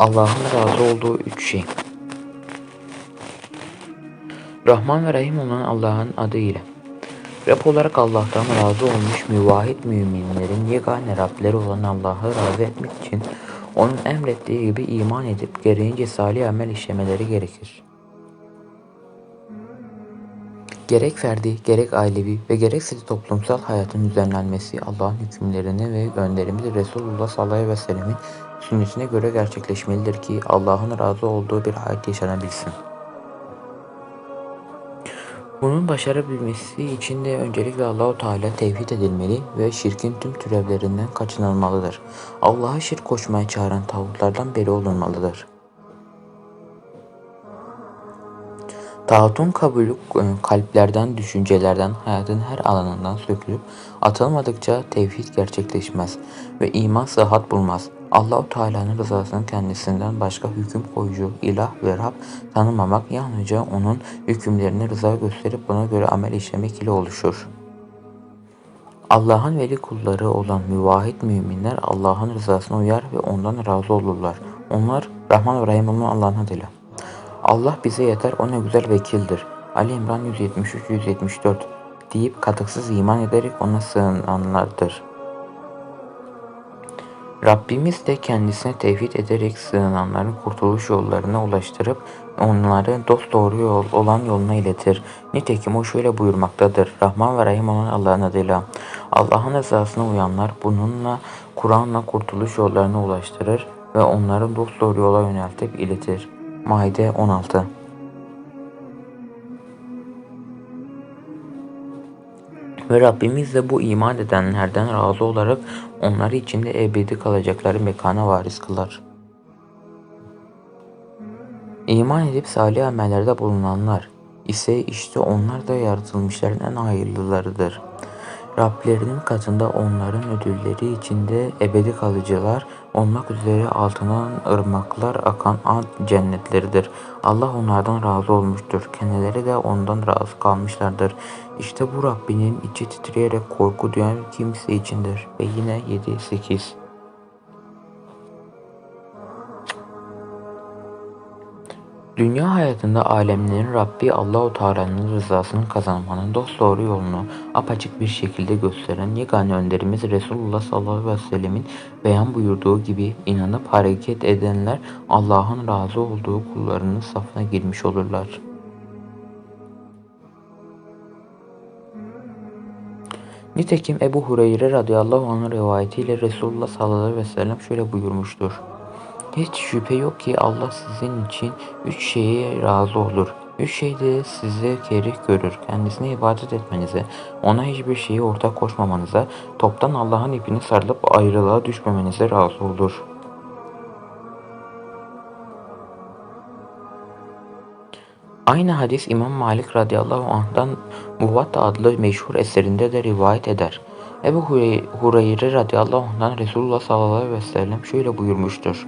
Allah'ın razı olduğu üç şey. Rahman ve Rahim olan Allah'ın adıyla. Rab olarak Allah'tan razı olmuş müvahhid müminlerin yegane Rableri olan Allah'ı razı etmek için onun emrettiği gibi iman edip gereğince salih amel işlemeleri gerekir. Gerek ferdi, gerek ailevi ve gerekse de toplumsal hayatın düzenlenmesi Allah'ın hükümlerine ve gönderimiz Resulullah sallallahu aleyhi ve sellemin sünnetine göre gerçekleşmelidir ki Allah'ın razı olduğu bir hayat yaşanabilsin. Bunun başarabilmesi için de öncelikle Allahu Teala tevhid edilmeli ve şirkin tüm türevlerinden kaçınılmalıdır. Allah'a şirk koşmaya çağıran tağutlardan beri olunmalıdır. Tağutun kabulü e, kalplerden, düşüncelerden, hayatın her alanından sökülüp atılmadıkça tevhid gerçekleşmez ve iman sıhhat bulmaz. Allahu Teala'nın rızasının kendisinden başka hüküm koyucu, ilah ve Rab tanımamak yalnızca onun hükümlerine rıza gösterip buna göre amel işlemek ile oluşur. Allah'ın veli kulları olan müvahhid müminler Allah'ın rızasına uyar ve ondan razı olurlar. Onlar Rahman ve Rahim olan Allah'ın adıyla. Allah bize yeter o ne güzel vekildir. Ali İmran 173-174 deyip katıksız iman ederek ona sığınanlardır. Rabbimiz de kendisine tevhid ederek sığınanların kurtuluş yollarına ulaştırıp onları dost doğru yol olan yoluna iletir. Nitekim o şöyle buyurmaktadır. Rahman ve Rahim olan Allah'ın adıyla. Allah'ın rızasına uyanlar bununla Kur'an'la kurtuluş yollarına ulaştırır ve onları dost doğru yola yöneltip iletir. Maide 16 Ve Rabbimiz de bu iman edenlerden razı olarak onları içinde ebedi kalacakları mekana varis kılar. İman edip salih amellerde bulunanlar ise işte onlar da yaratılmışların en hayırlılarıdır. Rablerinin katında onların ödülleri içinde ebedi kalıcılar olmak üzere altından ırmaklar akan an cennetleridir. Allah onlardan razı olmuştur. Kendileri de ondan razı kalmışlardır. İşte bu Rabbinin içi titreyerek korku duyan kimse içindir. Ve yine 7-8 Dünya hayatında alemlerin Rabbi Allahu Teala'nın rızasını kazanmanın dosdoğru yolunu apaçık bir şekilde gösteren yegane önderimiz Resulullah sallallahu aleyhi ve sellemin beyan buyurduğu gibi inanıp hareket edenler Allah'ın razı olduğu kullarının safına girmiş olurlar. Nitekim Ebu Hureyre radıyallahu anh rivayetiyle Resulullah sallallahu aleyhi ve sellem şöyle buyurmuştur. Hiç şüphe yok ki Allah sizin için üç şeye razı olur. Üç şeyde size kerih görür. Kendisine ibadet etmenize, ona hiçbir şeyi ortak koşmamanıza, toptan Allah'ın ipini sarılıp ayrılığa düşmemenize razı olur. Aynı hadis İmam Malik radıyallahu anh'dan Muvatta adlı meşhur eserinde de rivayet eder. Ebu Hureyre radıyallahu anh'dan Resulullah sallallahu aleyhi ve sellem şöyle buyurmuştur.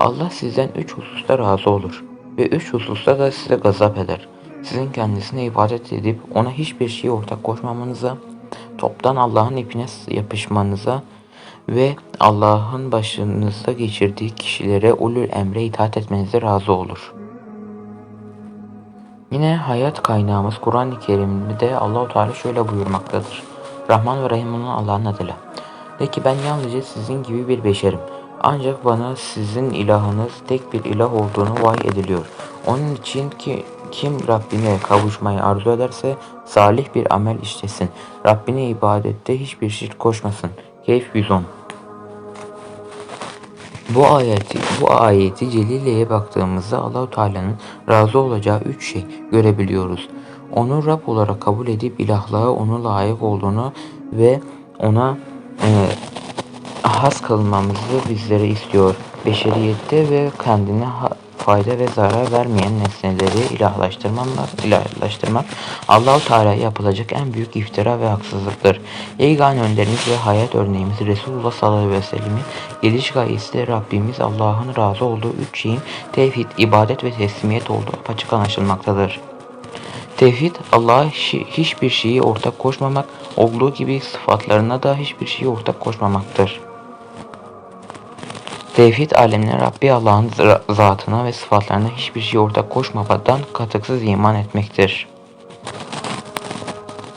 Allah sizden üç hususta razı olur ve üç hususta da size gazap eder. Sizin kendisine ibadet edip ona hiçbir şeyi ortak koşmamanıza, toptan Allah'ın ipine yapışmanıza ve Allah'ın başınızda geçirdiği kişilere ulul emre itaat etmenize razı olur. Yine hayat kaynağımız Kur'an-ı Kerim'de Allahu Teala şöyle buyurmaktadır. Rahman ve Rahim olan Allah'ın adıyla. De ki ben yalnızca sizin gibi bir beşerim. Ancak bana sizin ilahınız tek bir ilah olduğunu vahy ediliyor. Onun için ki kim Rabbine kavuşmayı arzu ederse salih bir amel işlesin. Rabbine ibadette hiçbir şirk koşmasın. Keyf 110 bu ayeti, bu ayeti Celile'ye baktığımızda Allahu Teala'nın razı olacağı üç şey görebiliyoruz. Onu Rab olarak kabul edip ilahlığa onu layık olduğunu ve ona e, has kılmamızı bizlere istiyor. Beşeriyette ve kendine fayda ve zarar vermeyen nesneleri ilahlaştırmak, ilahlaştırmak Allahu Teala yapılacak en büyük iftira ve haksızlıktır. Yegane önderimiz ve hayat örneğimiz Resulullah sallallahu aleyhi ve sellemin geliş gayesi de Rabbimiz Allah'ın razı olduğu üç şeyin tevhid, ibadet ve teslimiyet olduğu açık anlaşılmaktadır. Tevhid, Allah'a hiçbir şeyi ortak koşmamak, olduğu gibi sıfatlarına da hiçbir şeyi ortak koşmamaktır. Tevhid aleminin Rabbi Allah'ın zatına ve sıfatlarına hiçbir şey ortak koşmadan katıksız iman etmektir.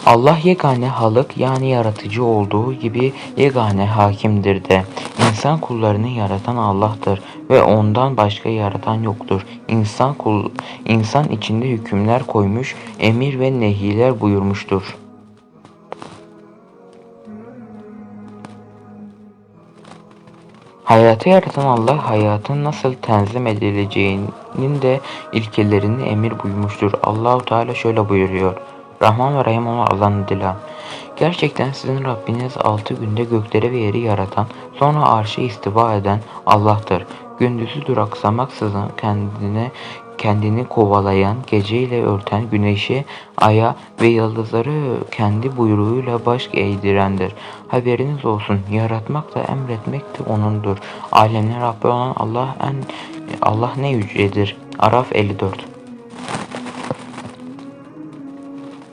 Allah yegane halık yani yaratıcı olduğu gibi yegane hakimdir de. İnsan kullarını yaratan Allah'tır ve ondan başka yaratan yoktur. İnsan kul insan içinde hükümler koymuş, emir ve nehiler buyurmuştur. Hayatı yaratan Allah hayatın nasıl tenzim edileceğinin de ilkelerini emir buyurmuştur. Allahu Teala şöyle buyuruyor. Rahman ve Rahim olan Allah'ın adıyla. Gerçekten sizin Rabbiniz altı günde gökleri ve yeri yaratan, sonra arşı istiva eden Allah'tır. Gündüzü duraksamaksızın kendine kendini kovalayan, geceyle örten güneşi, aya ve yıldızları kendi buyruğuyla baş eğdirendir. Haberiniz olsun, yaratmak da emretmek de O'nundur. Alemler Rabbi olan Allah en Allah ne yücedir. Araf 54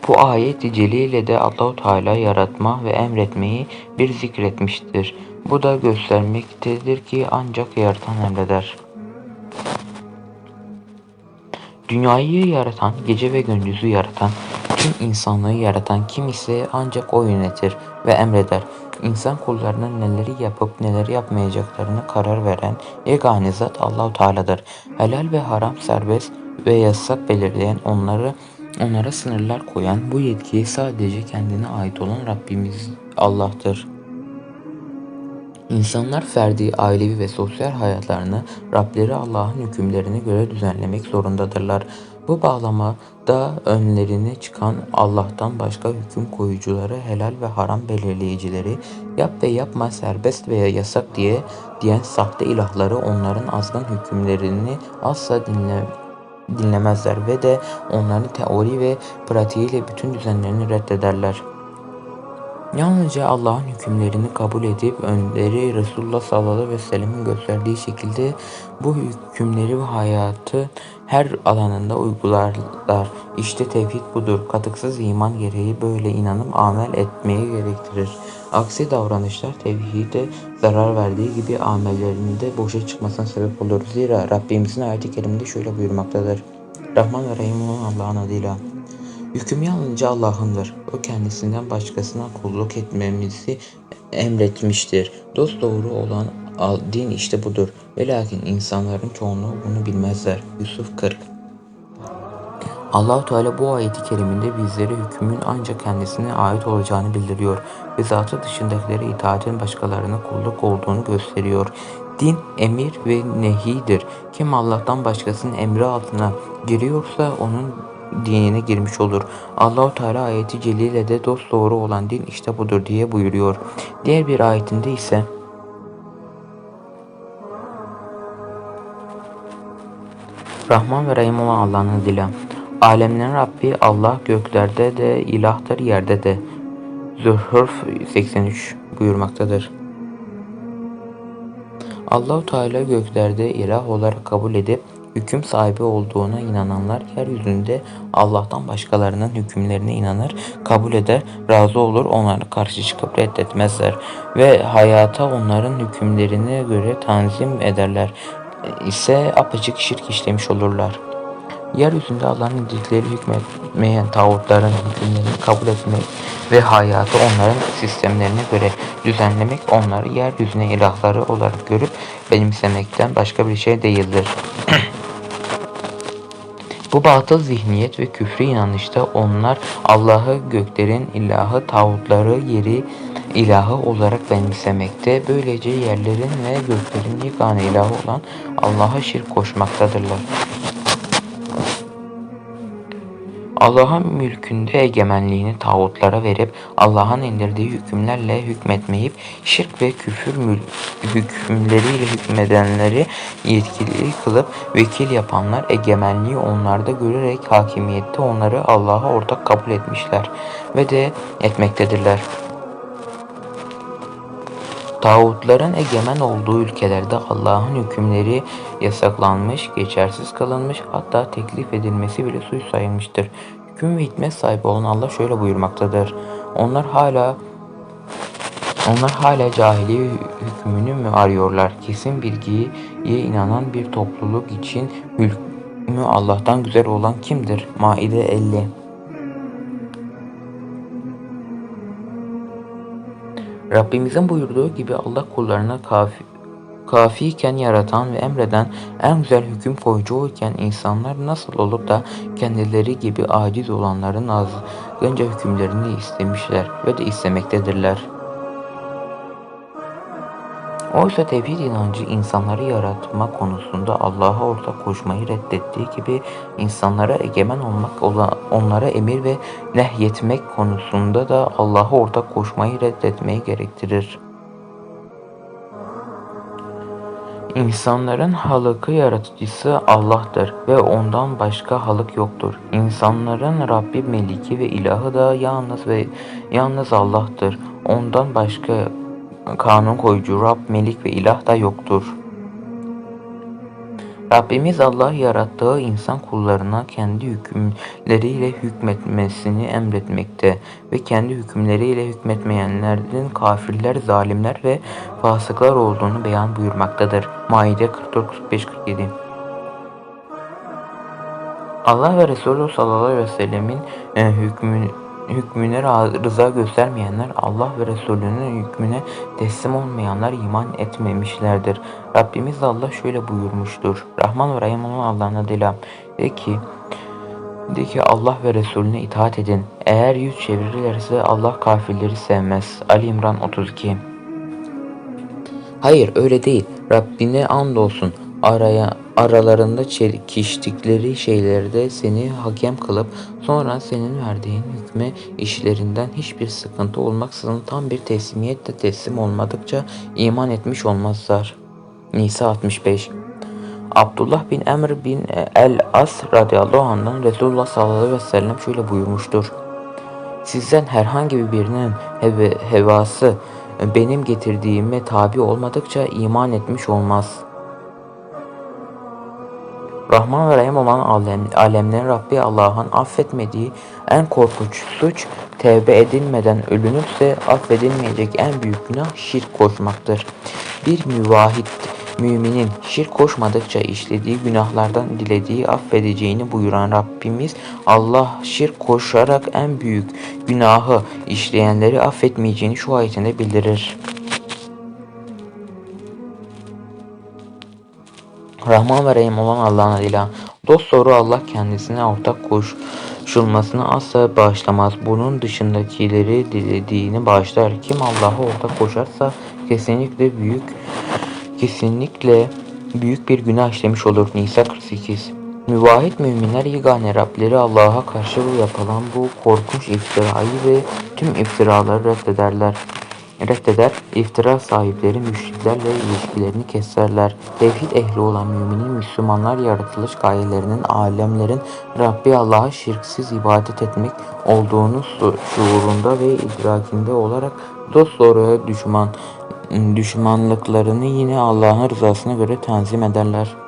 Bu ayet-i celile de Allahu Teala yaratma ve emretmeyi bir zikretmiştir. Bu da göstermektedir ki ancak yaratan emreder. Dünyayı yaratan, gece ve gündüzü yaratan, tüm insanlığı yaratan kim ise ancak o yönetir ve emreder. İnsan kullarının neleri yapıp neleri yapmayacaklarını karar veren yegane zat Allahu Teala'dır. Helal ve haram serbest ve yasak belirleyen onları onlara sınırlar koyan bu yetkiyi sadece kendine ait olan Rabbimiz Allah'tır. İnsanlar ferdi, ailevi ve sosyal hayatlarını Rableri Allah'ın hükümlerine göre düzenlemek zorundadırlar. Bu bağlamada önlerine çıkan Allah'tan başka hüküm koyucuları, helal ve haram belirleyicileri, yap ve yapma serbest veya yasak diye diyen sahte ilahları onların azgın hükümlerini asla dinle, dinlemezler ve de onların teori ve pratiğiyle bütün düzenlerini reddederler. Yalnızca Allah'ın hükümlerini kabul edip önderi Resulullah sallallahu aleyhi ve sellemin gösterdiği şekilde bu hükümleri ve hayatı her alanında uygularlar. İşte tevhid budur. Katıksız iman gereği böyle inanıp amel etmeyi gerektirir. Aksi davranışlar tevhide zarar verdiği gibi amellerinde boşa çıkmasına sebep olur. Zira Rabbimizin ayet-i keriminde şöyle buyurmaktadır. Rahman ve Rahim olan Allah'ın adıyla. Hüküm yalnızca Allah'ındır. O kendisinden başkasına kulluk etmemizi emretmiştir. Dost doğru olan din işte budur. Ve lakin insanların çoğunluğu bunu bilmezler. Yusuf 40 Allahu Teala bu ayeti keriminde bizlere hükmün ancak kendisine ait olacağını bildiriyor ve zatı dışındakilere itaatin başkalarına kulluk olduğunu gösteriyor. Din emir ve nehidir. Kim Allah'tan başkasının emri altına giriyorsa onun dinine girmiş olur. Allahu Teala ayeti celile de dost doğru olan din işte budur diye buyuruyor. Diğer bir ayetinde ise Rahman ve Rahim olan Allah'ın adıyla. Alemlerin Rabbi Allah göklerde de ilahtır yerde de. Zuhruf 83 buyurmaktadır. Allahu Teala göklerde ilah olarak kabul edip hüküm sahibi olduğuna inananlar yeryüzünde Allah'tan başkalarının hükümlerine inanır, kabul eder, razı olur, onlara karşı çıkıp reddetmezler ve hayata onların hükümlerine göre tanzim ederler ise apaçık şirk işlemiş olurlar. Yeryüzünde Allah'ın indirdikleri hükmetmeyen tağutların hükümlerini kabul etmek ve hayatı onların sistemlerine göre düzenlemek onları yeryüzüne ilahları olarak görüp benimsemekten başka bir şey değildir. Bu batıl zihniyet ve küfrü inanışta onlar Allah'ı göklerin ilahı, tağutları yeri ilahı olarak benimsemekte, böylece yerlerin ve göklerin yegane ilahı olan Allah'a şirk koşmaktadırlar. Allah'ın mülkünde egemenliğini tağutlara verip Allah'ın indirdiği hükümlerle hükmetmeyip şirk ve küfür hükümleriyle hükmedenleri yetkili kılıp vekil yapanlar egemenliği onlarda görerek hakimiyette onları Allah'a ortak kabul etmişler ve de etmektedirler. Tağutların egemen olduğu ülkelerde Allah'ın hükümleri yasaklanmış, geçersiz kılınmış hatta teklif edilmesi bile suç sayılmıştır. Hüküm ve hikmet sahibi olan Allah şöyle buyurmaktadır. Onlar hala Onlar hala cahiliye hükmünü mü arıyorlar? Kesin bilgiye inanan bir topluluk için hükmü Allah'tan güzel olan kimdir? Maide 50 Rabbimizin buyurduğu gibi Allah kullarına kafi, kafiyken yaratan ve emreden en güzel hüküm koyucu iken insanlar nasıl olup da kendileri gibi aciz olanların azgınca hükümlerini istemişler ve de istemektedirler. Oysa tevhid inancı insanları yaratma konusunda Allah'a ortak koşmayı reddettiği gibi insanlara egemen olmak, onlara emir ve nehyetmek konusunda da Allah'a ortak koşmayı reddetmeyi gerektirir. İnsanların halıkı yaratıcısı Allah'tır ve ondan başka halık yoktur. İnsanların Rabbi, Meliki ve ilahı da yalnız ve yalnız Allah'tır. Ondan başka kanun koyucu Rab, Melik ve ilah da yoktur. Rabbimiz Allah yarattığı insan kullarına kendi hükümleriyle hükmetmesini emretmekte ve kendi hükümleriyle hükmetmeyenlerin kafirler, zalimler ve fasıklar olduğunu beyan buyurmaktadır. Maide 44-45-47 Allah ve Resulü sallallahu aleyhi ve sellemin e, hükmü, hükmüne rıza göstermeyenler, Allah ve Resulünün hükmüne teslim olmayanlar iman etmemişlerdir. Rabbimiz Allah şöyle buyurmuştur. Rahman ve Rahim olan Allah'ın adıyla de ki de ki Allah ve Resulüne itaat edin. Eğer yüz çevirirlerse Allah kafirleri sevmez. Ali İmran 32 Hayır öyle değil. Rabbine andolsun araya aralarında çeliştikleri şeylerde seni hakem kılıp sonra senin verdiğin hükme işlerinden hiçbir sıkıntı olmaksızın tam bir teslimiyetle teslim olmadıkça iman etmiş olmazlar. Nisa 65 Abdullah bin Emr bin el-As radıyallahu anh'dan Resulullah sallallahu aleyhi ve sellem şöyle buyurmuştur. Sizden herhangi birinin heve, hevası benim getirdiğime tabi olmadıkça iman etmiş olmaz.'' Rahman ve Rahim olan alem, alemlerin Rabbi Allah'ın affetmediği en korkunç suç tevbe edilmeden ölünürse affedilmeyecek en büyük günah şirk koşmaktır. Bir müvahit müminin şirk koşmadıkça işlediği günahlardan dilediği affedeceğini buyuran Rabbimiz Allah şirk koşarak en büyük günahı işleyenleri affetmeyeceğini şu ayetinde bildirir. Rahman ve Rahim olan Allah'ın adıyla. Dost doğru Allah kendisine ortak koşulmasını asla bağışlamaz. Bunun dışındakileri dilediğini bağışlar. Kim Allah'a ortak koşarsa kesinlikle büyük kesinlikle büyük bir günah işlemiş olur. Nisa 48 Müvahit müminler yegane Rableri Allah'a karşı yapılan bu korkunç iftirayı ve tüm iftiraları reddederler reddeder, iftira sahipleri müşriklerle ilişkilerini keserler. Tevhid ehli olan müminin Müslümanlar yaratılış gayelerinin alemlerin Rabbi Allah'a şirksiz ibadet etmek olduğunu şuurunda ve idrakinde olarak dost doğruya düşman düşmanlıklarını yine Allah'ın rızasına göre tanzim ederler.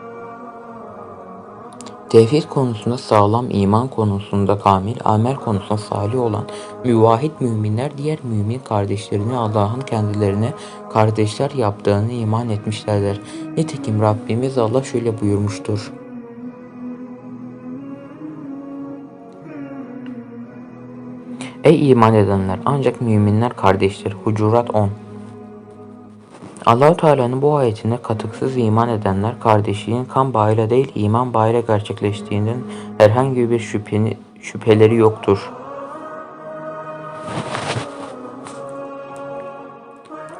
Tevhid konusunda sağlam, iman konusunda kamil, amel konusunda salih olan müvahit müminler diğer mümin kardeşlerini Allah'ın kendilerine kardeşler yaptığını iman etmişlerdir. Nitekim Rabbimiz Allah şöyle buyurmuştur. Ey iman edenler ancak müminler kardeştir. Hucurat 10 Allahu Teala'nın bu ayetine katıksız iman edenler kardeşliğin kan bağıyla değil iman bağıyla gerçekleştiğinden herhangi bir şüpheni, şüpheleri yoktur.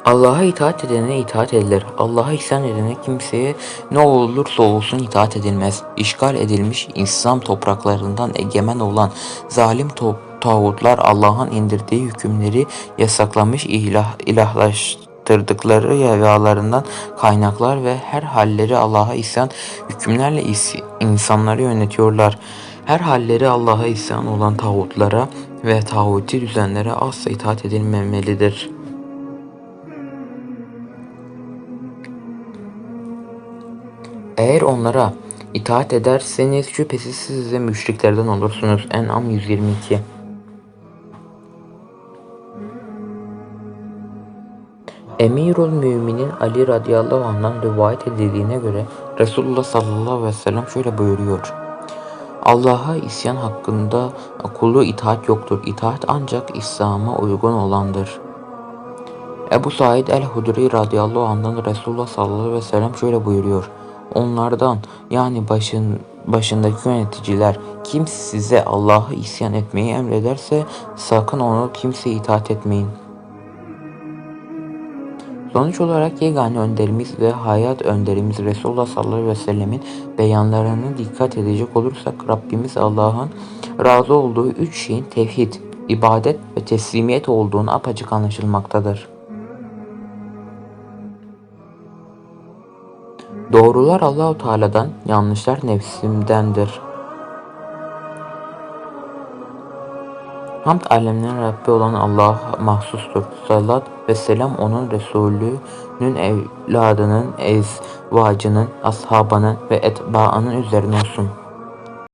Allah'a itaat edene itaat edilir. Allah'a ihsan edene kimseye ne olursa olsun itaat edilmez. İşgal edilmiş İslam topraklarından egemen olan zalim tağutlar Allah'ın indirdiği hükümleri yasaklamış ilah, ilahlaştırmışlar yaptırdıkları rüyalarından kaynaklar ve her halleri Allah'a isyan hükümlerle insanları yönetiyorlar. Her halleri Allah'a isyan olan tağutlara ve tağuti düzenlere asla itaat edilmemelidir. Eğer onlara itaat ederseniz şüphesiz siz de müşriklerden olursunuz. En'am 122 Emirül Müminin Ali radıyallahu anh'dan rivayet edildiğine göre Resulullah sallallahu aleyhi ve sellem şöyle buyuruyor. Allah'a isyan hakkında kulu itaat yoktur. İtaat ancak İslam'a uygun olandır. Ebu Said el-Hudri radıyallahu anh'dan Resulullah sallallahu aleyhi ve sellem şöyle buyuruyor. Onlardan yani başın, başındaki yöneticiler kim size Allah'a isyan etmeyi emrederse sakın onu kimseye itaat etmeyin. Sonuç olarak yegane önderimiz ve hayat önderimiz Resulullah sallallahu aleyhi ve sellemin beyanlarına dikkat edecek olursak Rabbimiz Allah'ın razı olduğu üç şeyin tevhid, ibadet ve teslimiyet olduğunu apaçık anlaşılmaktadır. Doğrular Allahu Teala'dan, yanlışlar nefsimdendir. Hamd alemlerin Rabbi olan Allah'a mahsustur. Salat ve selam onun Resulünün evladının, ezvacının, ashabının ve etbaının üzerine olsun.